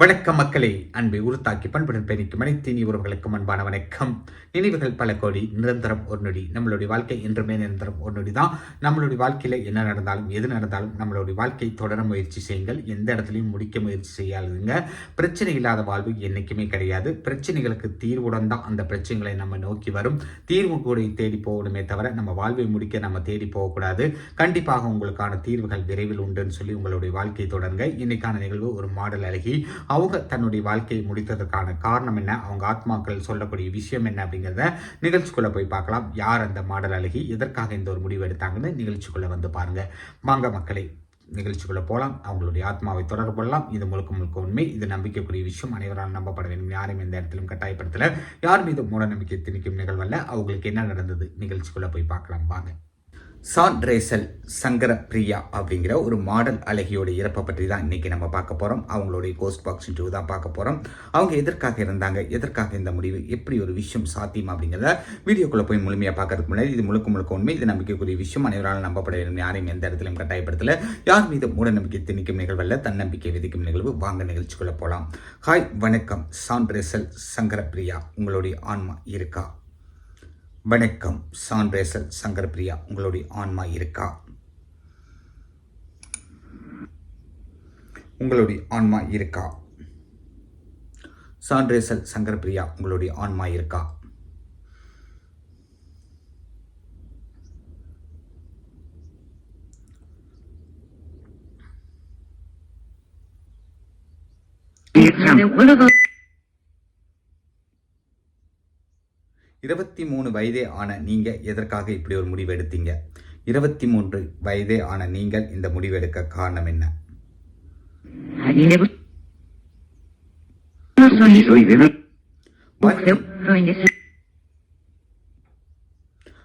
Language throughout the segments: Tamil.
வணக்கம் மக்களே. அன்பை உருத்தாக்கி பண்புடன் பயணிக்கும் அனைத்து இனி உறவுகளுக்கும் அன்பான வணக்கம். நினைவுகள் பல கோடி நிரந்தரம் ஒரு நொடி. நம்மளுடைய வாழ்க்கை என்றுமே நிரந்தரம் ஒரு நொடி தான். நம்மளுடைய வாழ்க்கையில் என்ன நடந்தாலும் எது நடந்தாலும் நம்மளுடைய வாழ்க்கை தொடர முயற்சி செய்யுங்கள். எந்த இடத்துலையும் முடிக்க முயற்சி செய்யாதுங்க பிரச்சனை இல்லாத வாழ்வு என்றைக்குமே கிடையாது. பிரச்சனைகளுக்கு தீர்வுடன் தான் அந்த பிரச்சனைகளை நம்ம நோக்கி வரும். தீர்வு கூட தேடி போகணுமே தவிர நம்ம வாழ்வை முடிக்க நம்ம தேடி போகக்கூடாது. கண்டிப்பாக உங்களுக்கான தீர்வுகள் விரைவில் உண்டுன்னு சொல்லி உங்களுடைய வாழ்க்கையை தொடருங்க. இன்னைக்கான நிகழ்வு ஒரு மாடல் அழகி அவங்க தன்னுடைய வாழ்க்கையை முடித்ததற்கான காரணம் என்ன? அவங்க ஆத்மாக்கள் சொல்லக்கூடிய விஷயம் என்ன அப்படிங்கிறத நிகழ்ச்சிக்குள்ள போய் பார்க்கலாம். யார் அந்த மாடல் அழகி? எதற்காக இந்த ஒரு முடிவு எடுத்தாங்கன்னு நிகழ்ச்சிக்குள்ள வந்து பாருங்க. வாங்க மக்களை நிகழ்ச்சிக்குள்ளே போகலாம் அவங்களுடைய ஆத்மாவை தொடர்பு கொள்ளலாம். இது முழுக்க முழுக்க உண்மை. இது நம்பிக்கைக்குரிய விஷயம். அனைவரால் நம்பப்பட வேண்டும். யாரும் எந்த இடத்திலும் கட்டாயப்படுத்தலை. யார் மீது மூட நம்பிக்கை திணிக்கும் நிகழ்வல்ல. அவங்களுக்கு என்ன நடந்தது? நிகழ்ச்சிக்குள்ள போய் பார்க்கலாம். வாங்க. சாட்ரேசல் சங்கர பிரியா அப்படிங்கிற ஒரு மாடல் அழகியோட இறப்பை பற்றி தான் இன்றைக்கி நம்ம பார்க்க போகிறோம் அவங்களுடைய கோஸ்ட் பாக்ஸ் டூ தான் பார்க்க போகிறோம் அவங்க எதற்காக இருந்தாங்க எதற்காக இந்த முடிவு? எப்படி ஒரு விஷயம் சாத்தியம் அப்படிங்கிறத வீடியோக்குள்ளே போய் முழுமையாக பார்க்கறதுக்கு முன்னாடி இது முழுக்க முழுக்க உண்மை. இது நம்பிக்கைக்குரிய விஷயம். அனைவரால் நம்பப்பட வேண்டும். யாரையும் எந்த இடத்துலையும் கட்டாயப்படுத்தல. யார் மீது மூட நம்பிக்கை திணிக்கும் நிகழ்வல்ல. தன்னம்பிக்கை விதிக்கும் நிகழ்வு. வாங்க நிகழ்ச்சிக்குள்ளே போகலாம் ஹாய் வணக்கம். சாண்ட்ரேசல் ரேசல் சங்கர பிரியா உங்களுடைய ஆன்மா இருக்கா? வணக்கம். சான்றேசல் சங்கர்பிரியா உங்களுடைய ஆன்மா இருக்கா? உங்களுடைய ஆன்மா இருக்கா? சான்றேசல் சங்கர்பிரியா உங்களுடைய ஆன்மா இருக்கா? இருபத்தி மூணு வயதே ஆன நீங்க எதற்காக இப்படி ஒரு முடிவு எடுத்தீங்க? இருபத்தி மூன்று வயதே ஆன நீங்கள் இந்த முடிவு எடுக்க காரணம் என்ன?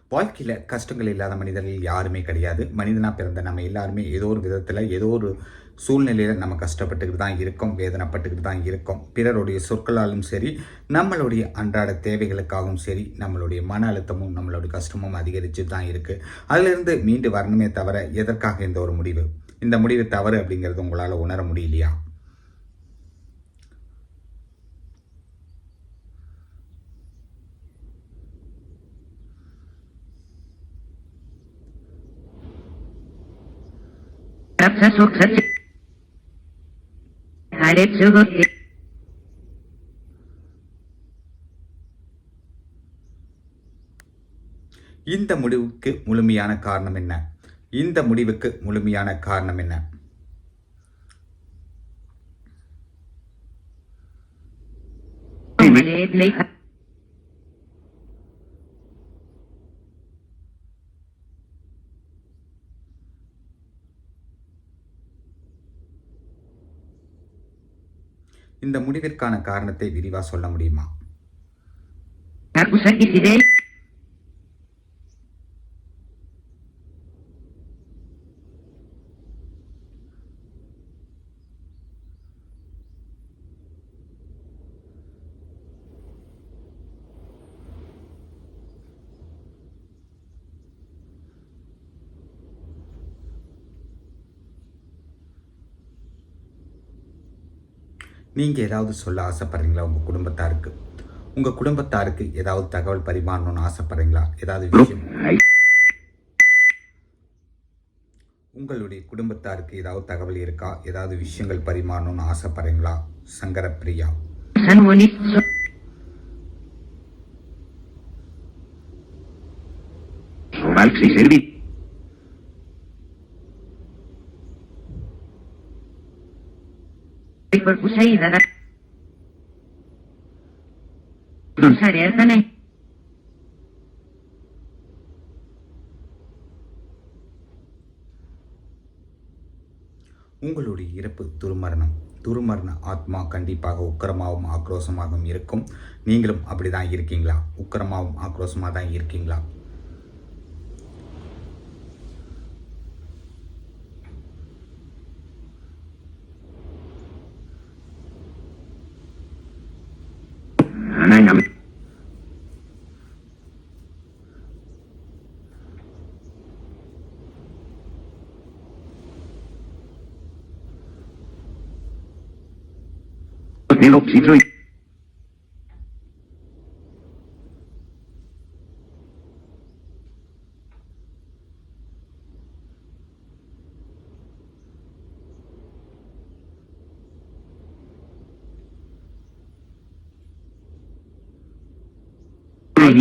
வாழ்க்கையில் கஷ்டங்கள் இல்லாத மனிதர்கள் யாருமே கிடையாது. மனிதனாக பிறந்த நம்ம எல்லாருமே ஏதோ ஒரு விதத்தில் ஏதோ ஒரு சூழ்நிலையில் நம்ம கஷ்டப்பட்டுக்கிட்டு தான் இருக்கோம் வேதனைப்பட்டுக்கிட்டு தான் இருக்கோம். பிறருடைய சொற்களாலும் சரி நம்மளுடைய அன்றாட தேவைகளுக்காகவும் சரி நம்மளுடைய மன அழுத்தமும் நம்மளுடைய கஷ்டமும் அதிகரித்து தான் இருக்குது அதிலிருந்து மீண்டு வரணுமே தவிர எதற்காக இந்த ஒரு முடிவு? இந்த முடிவு தவறு அப்படிங்கிறது உங்களால் உணர முடியலையா? இந்த முடிவுக்கு முழுமையான காரணம் என்ன? இந்த முடிவுக்கு முழுமையான காரணம் என்ன? மலேர்லை இந்த முடிவிற்கான காரணத்தை விரிவா சொல்ல முடியுமா? நீங்கள் ஏதாவது சொல்ல ஆசைப்படுறீங்களா? உங்கள் குடும்பத்தாருக்கு. உங்கள் குடும்பத்தாருக்கு ஏதாவது தகவல் பரிமாறணும்னு ஆசைப்படுறீங்களா? ஏதாவது விஷயம்? உங்களுடைய குடும்பத்தாருக்கு ஏதாவது தகவல் இருக்கா? ஏதாவது விஷயங்கள் பரிமாறணும்னு ஆசைப்படுறீங்களா? சங்கரப்பிரியா. 산 பல்பு செய்தன உங்களுடைய இறப்பு துருமரணம். துருமரண ஆத்மா கண்டிப்பாக உக்கரமாகவும் ஆக்ரோஷமாகவும் இருக்கும். நீங்களும் அப்படி தான் இருக்கீங்களா? உக்கரமாகவும் ஆக்ரோஷமாக தான் இருக்கீங்களா? ใ那น้ํา子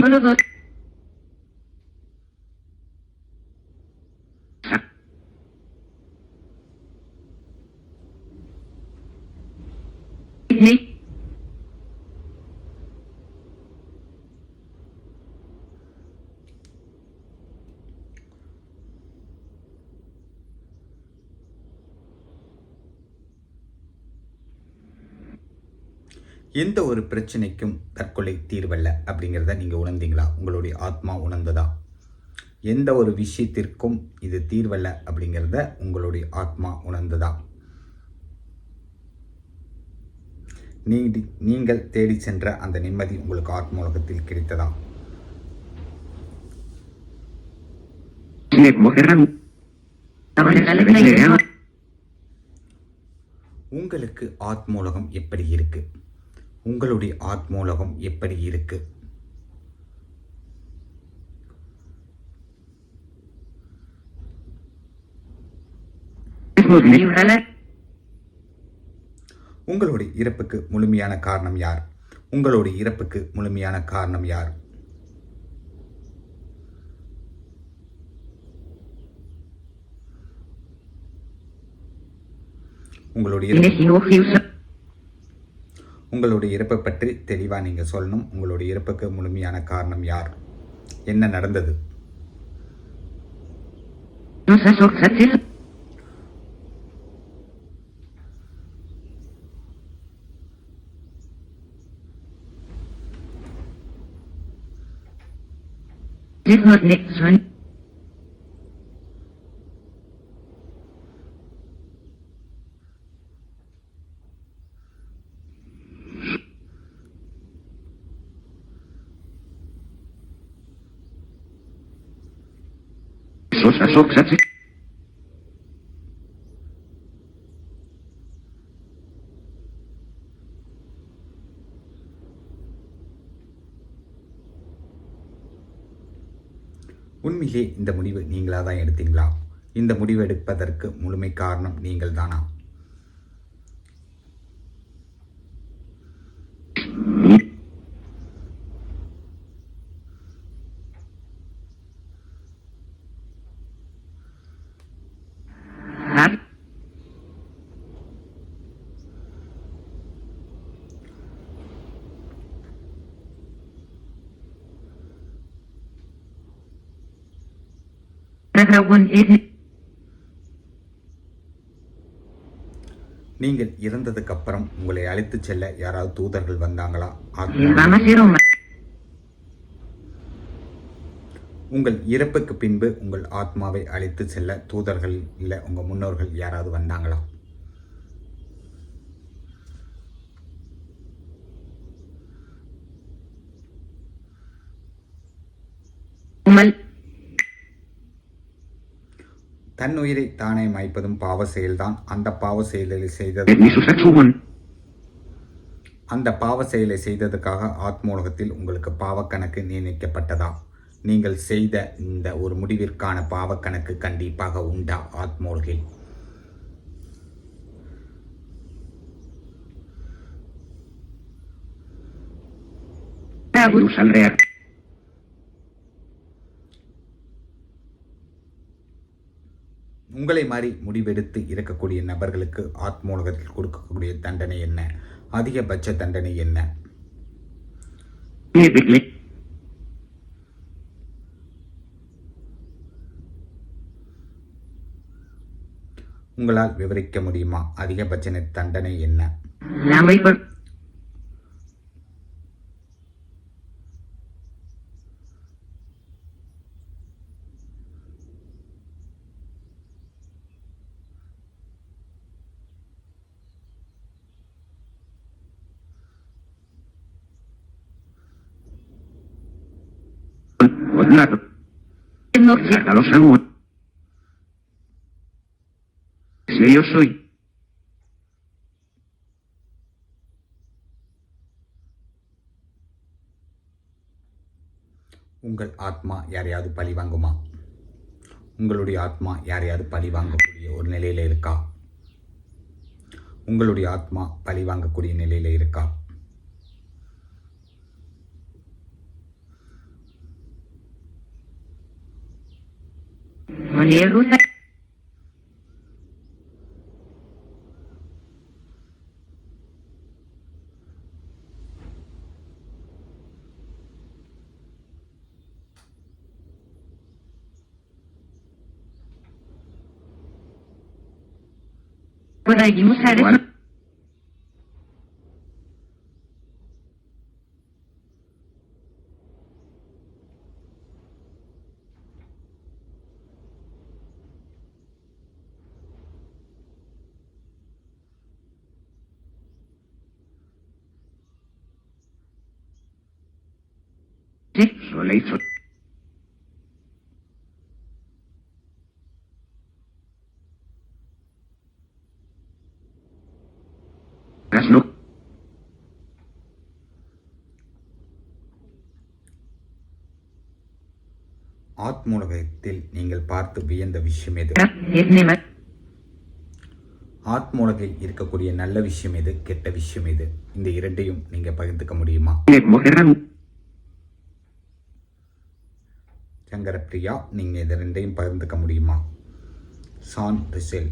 Bonne route. எந்த ஒரு பிரச்சனைக்கும் தற்கொலை தீர்வல்ல அப்படிங்கிறத நீங்கள் உணர்ந்தீங்களா? உங்களுடைய ஆத்மா உணர்ந்ததா? எந்த ஒரு விஷயத்திற்கும் இது தீர்வல்ல அப்படிங்கிறத உங்களுடைய ஆத்மா உணர்ந்ததா? நீடி நீங்கள் தேடி சென்ற அந்த நிம்மதி உங்களுக்கு ஆத்ம உலகத்தில் கிடைத்ததா. உங்களுக்கு ஆத்மூலகம் எப்படி இருக்கு? உங்களுடைய ஆத்மூலகம் எப்படி இருக்கு? உங்களுடைய இறப்புக்கு முழுமையான காரணம் யார்? உங்களுடைய இறப்புக்கு முழுமையான காரணம் யார்? உங்களுடைய உங்களுடைய இறப்பை பற்றி தெளிவாக நீங்கள் சொல்லணும். உங்களுடைய இறப்புக்கு முழுமையான காரணம் யார்? என்ன நடந்தது? Sosa soksatsi. உண்மையிலே இந்த முடிவு நீங்களாக தான் எடுத்தீங்களா? இந்த முடிவு எடுப்பதற்கு முழுமை காரணம் நீங்கள் தானா நீங்கள் இறந்ததுக்கு அப்புறம் உங்களை அழைத்துச் செல்ல யாராவது தூதர்கள் வந்தாங்களா? உங்கள் இறப்புக்கு பின்பு உங்கள் ஆத்மாவை அழைத்து செல்ல தூதர்கள் இல்லை உங்கள் முன்னோர்கள் யாராவது வந்தாங்களா? தன்னுயிரை தானே மாய்ப்பதும் பாவ செயல்தான் அந்த பாவ செயலை செய்தது. அந்த பாவ செயலை செய்ததுக்காக ஆத்மோலகத்தில் உங்களுக்கு பாவக்கணக்கு நியமிக்கப்பட்டதா நீங்கள் செய்த இந்த ஒரு முடிவிற்கான பாவக்கணக்கு கண்டிப்பாக உண்டா ஆத்மோலகில் Usalreak. உங்களை மாதிரி முடிவெடுத்து இருக்கக்கூடிய நபர்களுக்கு ஆத்மோலகத்தில் கொடுக்கக்கூடிய தண்டனை என்ன? அதிகபட்ச தண்டனை என்ன. உங்களால் விவரிக்க முடியுமா? அதிகபட்ச தண்டனை என்ன? No quiero. Si yo soy. உங்கள் ஆத்மா யாரையாவது பழி வாங்குமா உங்களுடைய ஆத்மா யாரையாவது பழி வாங்கக்கூடிய ஒரு நிலையில் இருக்கா உங்களுடைய ஆத்மா பழி வாங்கக்கூடிய நிலையில் இருக்கா Poliego Podemos usar Solo hizo. Hazlo. ஆத்மூலகத்தில் நீங்கள் பார்த்து வியந்த விஷயம் எது. ஆத்மூலகில் இருக்கக்கூடிய நல்ல விஷயம் எது கெட்ட விஷயம் எது இந்த இரண்டையும் நீங்க பகிர்ந்துக்க முடியுமா சங்கரப்பிரியா நீங்கள் இது ரெண்டையும் பகிர்ந்துக்க முடியுமா? சான் ரிசேல்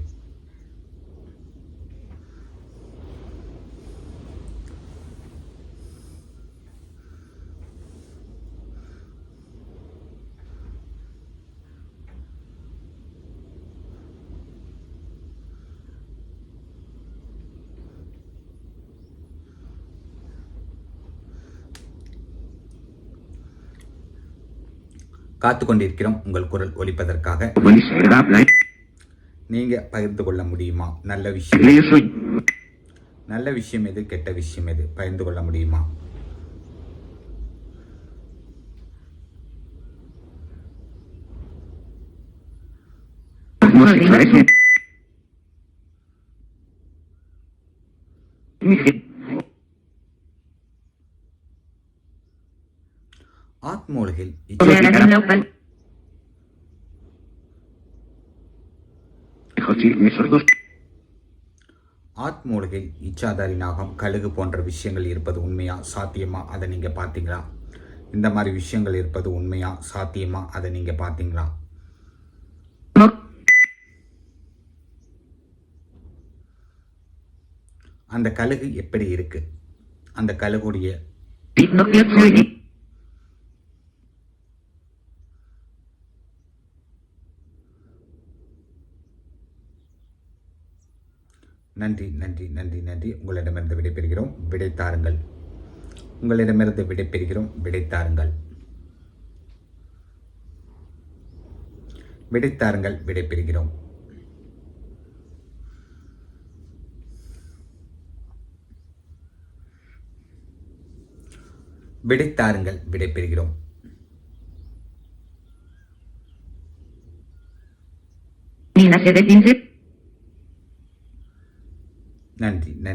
காத்து கொண்டிருக்கிறோம் உங்கள் குரல் ஒலிப்பதற்காக. நீங்க பகிர்ந்து கொள்ள முடியுமா? நல்ல விஷயம். நல்ல விஷயம் எது? கெட்ட விஷயம் எது? பகிர்ந்து கொள்ள முடியுமா? Thank you. Dos. ஆத்மூலகில் இச்சாதாரி நாகம் கழுகு போன்ற விஷயங்கள் இருப்பது உண்மையா சாத்தியமா அதை நீங்க பார்த்தீங்களா? இந்த மாதிரி விஷயங்கள் இருப்பது உண்மையா சாத்தியமா அதை நீங்க பார்த்தீங்களா. அந்த கழுகு எப்படி இருக்கு? அந்த கழுகுடைய நன்றி நன்றி நன்றி நன்றி. உங்களிடமிருந்து விடைபெறுகிறோம். விடைத்தாருங்கள். உங்களிடமிருந்து விடைபெறுகிறோம். விடைத்தாருங்கள். விடைத்தாருங்கள். விடைபெறுகிறோம். விடைத்தாருங்கள். விடைபெறுகிறோம். Nina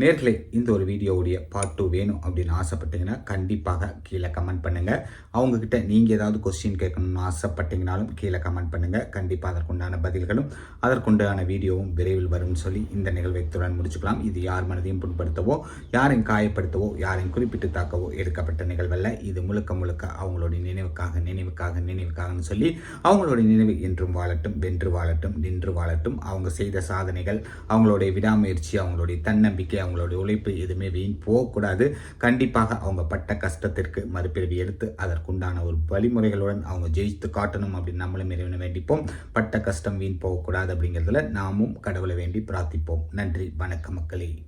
நேர்களே இந்த ஒரு வீடியோவுடைய பார்ட் டூ வேணும் அப்படின்னு ஆசைப்பட்டீங்கன்னா கண்டிப்பாக கீழே கமெண்ட் பண்ணுங்கள் அவங்கக்கிட்ட நீங்கள் ஏதாவது கொஸ்டின் கேட்கணும்னு ஆசைப்பட்டீங்கனாலும் கீழே கமெண்ட் பண்ணுங்கள் கண்டிப்பாக அதற்குண்டான பதில்களும் அதற்குண்டான வீடியோவும் விரைவில் வரும்னு சொல்லி இந்த நிகழ்வைத்துடன் முடிச்சுக்கலாம். இது யார் மனதையும் புண்படுத்தவோ யாரையும் காயப்படுத்தவோ யாரையும் குறிப்பிட்டு தாக்கவோ எடுக்கப்பட்ட நிகழ்வல்ல. இது முழுக்க முழுக்க அவங்களுடைய நினைவுக்காக நினைவுக்காக நினைவுக்காகன்னு சொல்லி அவங்களுடைய நினைவு என்றும் வாழட்டும் வென்று வாழட்டும் நின்று வாழட்டும். அவங்க செய்த சாதனைகள் அவங்களுடைய விடாமுயற்சி அவங்களுடைய தன்னம்பிக்கை அவங்களுடைய உழைப்பு எதுவுமே வீண் போகக்கூடாது. கண்டிப்பாக அவங்க பட்ட கஷ்டத்திற்கு மறுபிறவி எடுத்து அதற்குண்டான ஒரு வழிமுறைகளுடன் அவங்க ஜெயித்து காட்டணும் அப்படின்னு நம்மளும் இறைவனை வேண்டிப்போம். பட்ட கஷ்டம் வீண் போகக்கூடாது அப்படிங்கிறதுல நாமும் கடவுளை வேண்டி பிரார்த்திப்போம். நன்றி. வணக்கம் மக்களே.